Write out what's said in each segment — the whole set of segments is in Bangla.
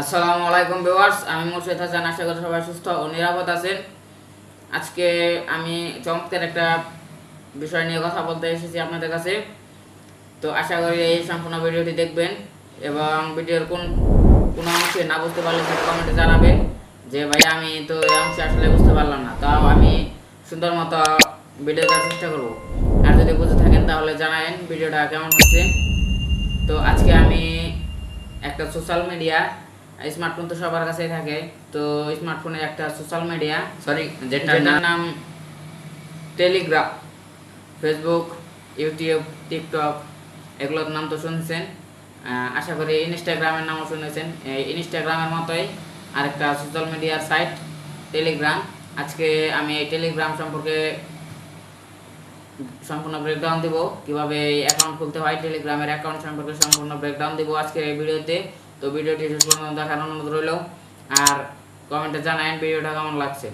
আসসালামু আলাইকুম ভিউয়ার্স, আমি মুর্শিদ হাসান, আশা করি সবাই সুস্থ ও নিরাপদ আছেন। আজকে আমি চমৎকার একটা বিষয় নিয়ে কথা বলতে এসেছি আপনাদের কাছে। তো আশা করি এই সম্পূর্ণ ভিডিওটি দেখবেন এবং ভিডিওর কোন, কোনো অংশে না বুঝতে পারলে সেটা কমেন্টে জানাবেন যে, ভাই, আমি তো এই অংশে আসলে বুঝতে পারলাম না। তাও আমি সুন্দর মতো ভিডিও দেওয়ার চেষ্টা করব। আর যদি বুঝে থাকেন, তাহলে জানাবেন ভিডিওটা কেমন হচ্ছে। তো আজকে আমি একটা সোশ্যাল মিডিয়া স্মার্টফোন তো সবার কাছেই থাকে। তো স্মার্টফোনে একটা সোশ্যাল মিডিয়া সরি যেটার নাম টেলিগ্রাম ফেসবুক ইউটিউব টিকটক এগুলোর নাম তো শুনছেন। আশা করি ইনস্টাগ্রামের নামও শুনেছেন। ইনস্টাগ্রামের মতোই আরেকটা সোশ্যাল মিডিয়ার সাইট টেলিগ্রাম আজকে আমি এই টেলিগ্রাম সম্পর্কে সম্পূর্ণ ব্রেকডাউন দিব। কীভাবে অ্যাকাউন্ট খুলতে হয় টেলিগ্রামের অ্যাকাউন্ট সম্পর্কে সম্পূর্ণ ব্রেকডাউন দিব আজকের এই ভিডিওতে। তো ভিডিওটি শেষ পর্যন্ত দেখার অনুরোধ রইল। আর কমেন্টে জানাবেন ভিডিওটা কেমন লাগছে?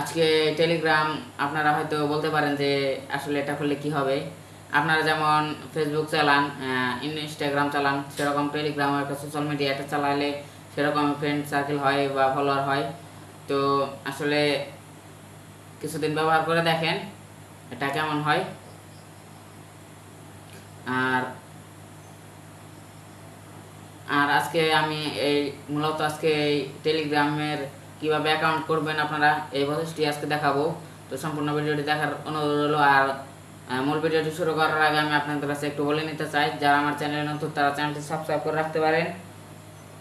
আজকে টেলিগ্রাম আপনারা হয়তো বলতে পারেন যে আসলে এটা করলে কি হবে। আপনারা যেমন ফেসবুক চালান ইনস্টাগ্রাম চালান, সেরকম টেলিগ্রাম একটা সোশ্যাল মিডিয়া এটা চালালে সেরকম ফ্রেন্ড সার্কেল হয় বা ফলোয়ার হয়। তো আসলে কিছুদিন ব্যবহার করে দেখেন এটা কেমন হয় আর আর আজকে আমি এই মূলত আজকে এই টেলিগ্রামের কীভাবে অ্যাকাউন্ট করবেন আপনারা, এই প্রসেসটি আজকে দেখাবো। তো সম্পূর্ণ ভিডিওটি দেখার অনুরোধ হলো আর মূল ভিডিওটি শুরু করার আগে আমি আপনাদের কাছে একটু বলে নিতে চাই, যারা আমার চ্যানেলে নতুন, তারা চ্যানেলটি সাবস্ক্রাইব করে রাখতে পারেন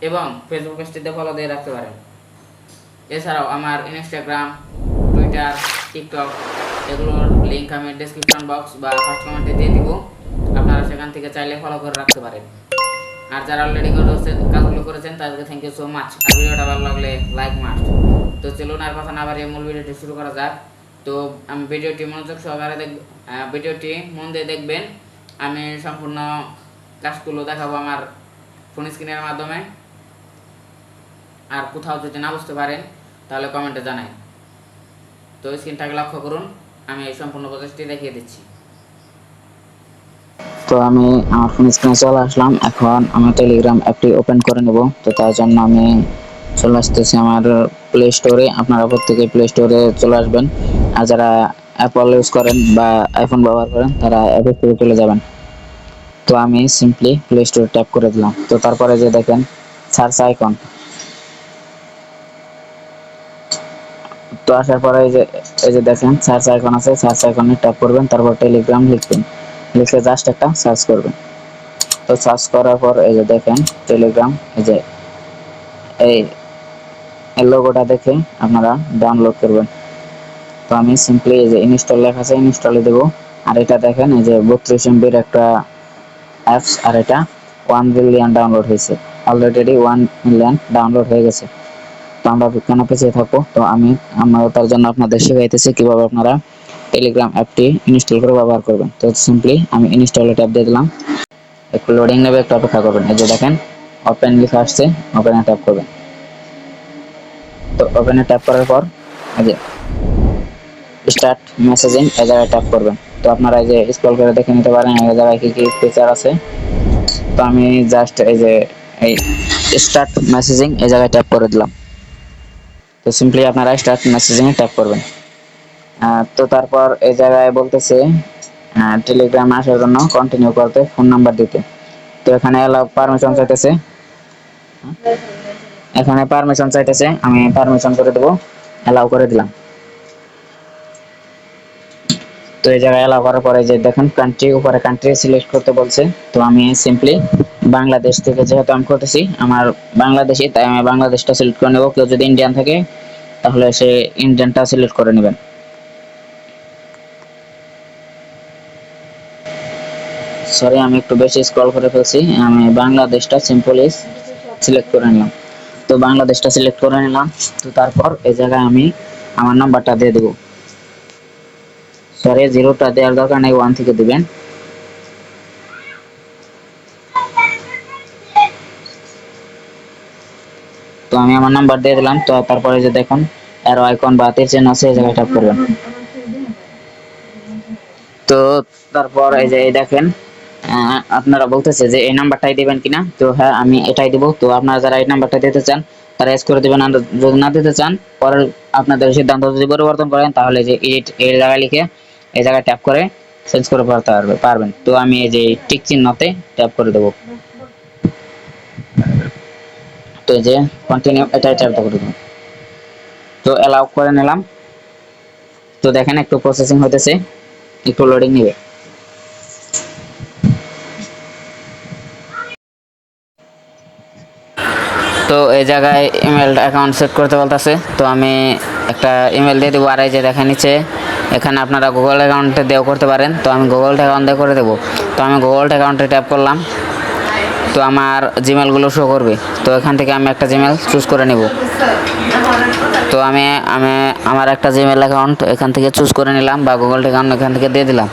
এবং ফেসবুক পেজটিতে ফলো দিয়ে রাখতে পারেন। এছাড়াও আমার ইনস্টাগ্রাম টুইটার টিকটক এগুলোর লিঙ্ক আমি ডেসক্রিপশন বক্স বা ফার্স্ট কমেন্টে দিয়ে দিব। আপনারা সেখান থেকে চাইলে ফলো করে রাখতে পারেন। আর যারা অলরেডি করেছেন কাজগুলো করেছেন, তাদেরকে থ্যাংক ইউ সো মাচ আর ভিডিওটা ভালো লাগলে লাইক মাস্ট তো চলুন আর কথা না বাড়িয়ে মূল ভিডিওটি শুরু করা যাক। তো আমি ভিডিওটি মনোযোগ সহকারে দেখ ভিডিওটি মন দিয়ে দেখবেন। আমি সম্পূর্ণ কাজগুলো দেখাবো আমার ফোন স্ক্রিনের মাধ্যমে। আর কোথাও যদি না বুঝতে পারেন, তাহলে কমেন্টে জানাই। তো স্ক্রিনটাকে লক্ষ্য করুন। আমি এই সম্পূর্ণ প্রসেসটি দেখিয়ে দিচ্ছি। তো আমি আমার ফোন স্ক্রিনে চলে আসলাম। এখন আমি টেলিগ্রাম অ্যাপটি ওপেন করে নেব। তো তার জন্য আমি চলে আসতেছি আমার প্লে স্টোরে আপনারা প্রত্যেকে প্লে স্টোরে চলে আসবেন। আর যারা অ্যাপল ইউজ করেন বা আইফোন ব্যবহার করেন, তারা অ্যাপ স্টোরে চলে যাবেন। তো আমি সিম্পলি প্লে স্টোরে ট্যাপ করে দিলাম। তো তারপরে যে দেখেন সার্চ আইকন তো আসার পরে এই যে এই যে দেখেন সার্চ আইকন আছে। সার্চ আইকনে ট্যাপ করবেন। তারপর টেলিগ্রাম লিখবেন। লিখে জাস্ট একটা সার্চ করবেন। তো সার্চ করার পর এই যে দেখেন টেলিগ্রাম এই যে এই লোগোটা দেখে আপনারা ডাউনলোড করবেন। তো আমি সিম্পলি এই যে ইনস্টল লেখা আছে ইনস্টলে দেব। আর এটা দেখেন, এই যে বত্রিশ এমবির একটা অ্যাপস আর এটা ওয়ান মিলিয়ন ডাউনলোড হয়েছে। অলরেডি ওয়ান মিলিয়ন ডাউনলোড হয়ে গেছে। তো আমরা কেন পিছিয়ে থাকব? তো আমি, আমরা তার জন্য আপনাদের শেখাইতেছি কীভাবে আপনারা টেলিগ্রাম অ্যাপটি ইনস্টল করে ব্যবহার করবেন। তো সিম্পলি আমি ইনস্টলে ট্যাপ দিয়ে দিলাম। একটু লোডিং নেবে, একটু অপেক্ষা করবেন। এই যে দেখেন ওপেন লিখে আসছে ওপেনে ট্যাপ করবেন। তো ওপেনে ট্যাপ করার পর, এই যে স্টার্ট মেসেজিং এই জায়গায় ট্যাপ করবেন। তো আপনারা এই যে স্ক্রল করে দেখে নিতে পারেন, এই জায়গায় কি কি ফিচার আছে। তো আমি জাস্ট এই যে এই স্টার্ট মেসেজিং এই জায়গায় ট্যাপ করে দিলাম। তো সিম্পলি আপনারা স্টার্ট মেসেজিং এ ট্যাপ করবেন। তো তারপর এই জায়গায় বলতেছে টেলিগ্রাম আসার জন্য কন্টিনিউ করতে ফোন নাম্বার দিতে। তো এখানে পারমিশন চাইতেছে। এখানে পারমিশন চাইতেছে, আমি পারমিশন করে দেবো অ্যালাউ করে দিলাম। তো এই জায়গায় অ্যালাউ করার পরে যে দেখেন কান্ট্রি উপরে কান্ট্রি সিলেক্ট করতে বলছে। তো আমি সিম্পলি বাংলাদেশ থেকে যেহেতু আমি করতেছি, আমার বাংলাদেশি তাই আমি বাংলাদেশটা সিলেক্ট করে নেব। কেউ যদি ইন্ডিয়ান থাকে, তাহলে সে ইন্ডিয়ানটা সিলেক্ট করে নেবেন। সরি আমি একটু বেশি স্ক্রল করে ফেলছি। আমি বাংলাদেশটা সিম্পলি সিলেক্ট করে নিলাম। তো বাংলাদেশটা সিলেক্ট করে নিলাম। তো তারপর এই জায়গায় আমি আমার নাম্বারটা দিয়ে দেবো। সরি জিরোটা দেওয়ার দরকার নেই ওয়ান থেকে দিবেন। তো আমি আমার নাম্বার দিয়ে দিলাম। তো তারপরে যে দেখুন এর আইকন বা তীর চিহ্ন আছে, এই জায়গায় ট্যাপ করবেন। তো তারপর এই যে এই দেখেন আপনারা বলতেছে যে এই নাম্বারটাই দিবেন কিনা? তো হ্যাঁ আমি এটাই দিব। তো আপনারা যারা এই নাম্বারটা দিতে চান, তারা এস করে দিবেন। যদি না দিতে চান পরে আপনাদের সিদ্ধান্ত যদি পরিবর্তন করেন, তাহলে যে এডিট এই জায়গায় লিখে এই জায়গায় ট্যাপ করে চেঞ্জ করে পারতে পারবে পারবেন। তো আমি এই যে টিক চিহ্নতে ট্যাপ করে দেবো। তো যে কন্টিনিউ এটাই ট্যাপ করে দেবো। তো অ্যালাউ করে নিলাম। তো দেখেন, একটু প্রসেসিং হতেছে একটু লোডিং নেবে। তো এই জায়গায় ইমেল অ্যাকাউন্ট সেট করতে বলতেছে। তো আমি একটা ইমেল দিয়ে দেবো, আর এই যে দেখা নিচ্ছে এখানে আপনারা গুগল অ্যাকাউন্টে দিয়েও করতে পারেন। তো আমি গুগল অ্যাকাউন্ট দিয়ে করে দেবো। তো আমি গুগল অ্যাকাউন্টে ট্যাপ করলাম। তো আমার জিমেলগুলো শো করবে। তো এখান থেকে আমি একটা জিমেল চুজ করে নেব। তো আমি আমি আমার একটা জিমেল অ্যাকাউন্ট এখান থেকে চুজ করে নিলাম বা গুগল অ্যাকাউন্ট এখান থেকে দিয়ে দিলাম।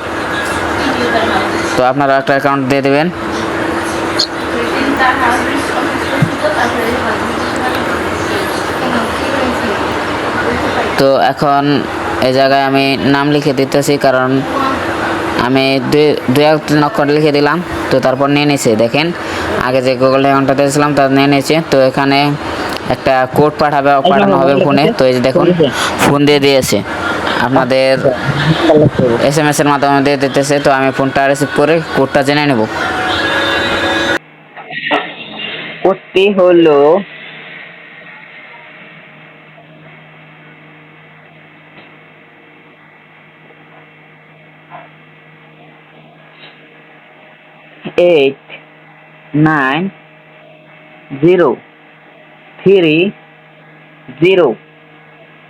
তো আপনারা একটা অ্যাকাউন্ট দিয়ে দেবেন। তো এখন এই জায়গায় আমি নাম লিখে দিতেছি কারণ আমি দুই দুই এক তিন অক্ষর লিখে দিলাম তো তারপর নিয়ে নিয়েছে দেখেন। আগে যে গুগল অ্যাকাউন্টটা দিয়েছিলাম তা নিয়ে নিয়েছে তো এখানে একটা কোড পাঠাবে পাঠানো হবে ফোনে তো এই যে দেখুন ফোন দিয়ে দিয়েছে। আপনাদের এস এম এস এর মাধ্যমে দিয়ে দিতেছে তো আমি ফোনটা রিসিভ করে কোডটা জেনে নেব। কোডটি হলো eight nine zero three zero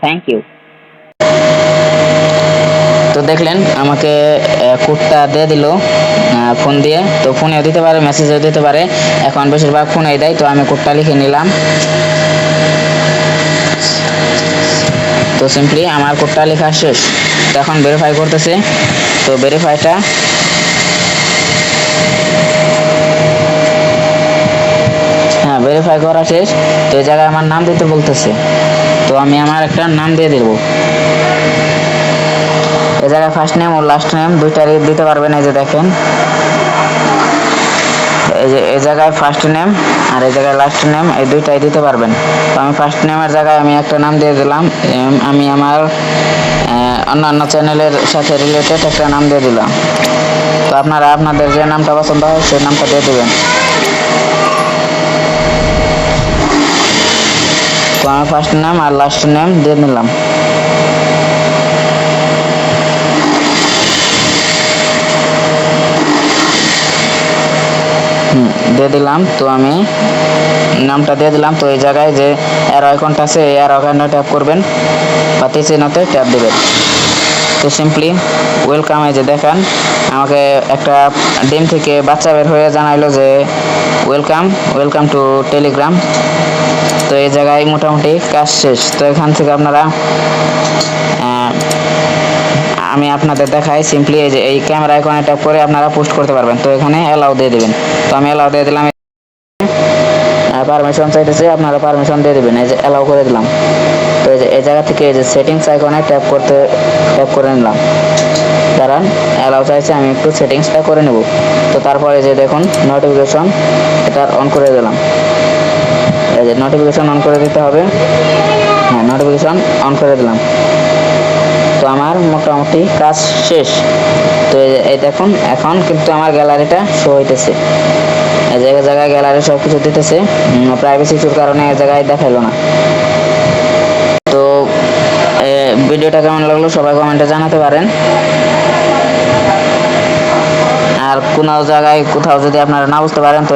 thank you তো দেখলেন, আমাকে কোডটা দিয়ে দিল ফোন দিয়ে। তো ফোনেও দিতে পারে মেসেজেও দিতে পারে। এখন বেশিরভাগ ফোনেই দেয়, তো আমি কোডটা লিখে নিলাম। তো সিম্পলি আমার কোডটা লেখা শেষ। তো এখন ভেরিফাই করতেছে। তো ভেরিফাইটা হ্যাঁ ভেরিফাই করা শেষ তো এই জায়গায় আমার নাম দিতে বলতেছে। তো আমি আমার একটা নাম দিয়ে দেবো। এই জায়গায় ফার্স্ট নেম ও লাস্ট নেম দুইটারই দিতে পারবেন, এই যে দেখেন। এই যে, এই জায়গায় ফার্স্ট নেম আর এই জায়গায় লাস্ট নেম এই দুইটাই দিতে পারবেন। তো আমি ফার্স্ট নেমের জায়গায় আমি একটা নাম দিয়ে দিলাম আমি আমার অন্যান্য চ্যানেলের সাথে রিলেটেড একটা নাম দিয়ে দিলাম। তো আপনারা আপনাদের যে নামটা পছন্দ হয়, সেই নামটা দিয়ে দেবেন। তো আমি ফার্স্ট নাম আর লাস্ট নাম দিয়ে নিলাম। দিয়ে দিলাম। তো আমি নামটা দিয়ে দিলাম। তো এই জায়গায় যে এর আইকনটা আছে, এই এর আইকনটা ট্যাপ করবেন বা চিহ্নতে ট্যাপ দেবেন। তো সিম্পলি ওয়েলকাম এই যে দেখেন, আমাকে একটা ডিম থেকে বাচ্চা বের হয়ে জানাইলো যে ওয়েলকাম ওয়েলকাম টু টেলিগ্রাম তো এই জায়গায় মোটামুটি কাজ শেষ। তো এখান থেকে আপনারা আমি আপনাদের দেখাই সিম্পলি এই যে এই ক্যামেরা আইকনে ট্যাপ করে আপনারা পোস্ট করতে পারবেন। তো এখানে অ্যালাউ দিয়ে দেবেন। তো আমি অ্যালাউ দিয়ে দিলাম পারমিশন চাইতেছে, আপনারা পারমিশন দিয়ে দেবেন। এই যে অ্যালাউ করে দিলাম। তো এই যে এই জায়গা থেকে এই যে সেটিংস আইকনে ট্যাপ করতে ট্যাপ করে নিলাম। কারণ অ্যালাউ চাইছে, আমি একটু সেটিংসটা করে নেব। তো তারপরে যে দেখুন নোটিফিকেশন এটা অন করে দিলাম। এই যে নোটিফিকেশন অন করে দিতে হবে। হ্যাঁ নোটিফিকেশন অন করে দিলাম। তো আমার মোটামুটি কাজ শেষ। তো এই দেখুন, এখন কিন্তু আমার গ্যালারিটা শো হইতেছে। এই জায়গায় জায়গায় গ্যালারি সব কিছু দিতেছে প্রাইভেসি ইস্যুর কারণে এই জায়গায় দেখাইলো না। তো ভিডিওটা কেমন লাগল সবাই কমেন্টে জানাতে পারেন। আর কোনো জায়গায় কোথাও যদি আপনারা না বুঝতে পারেন, তো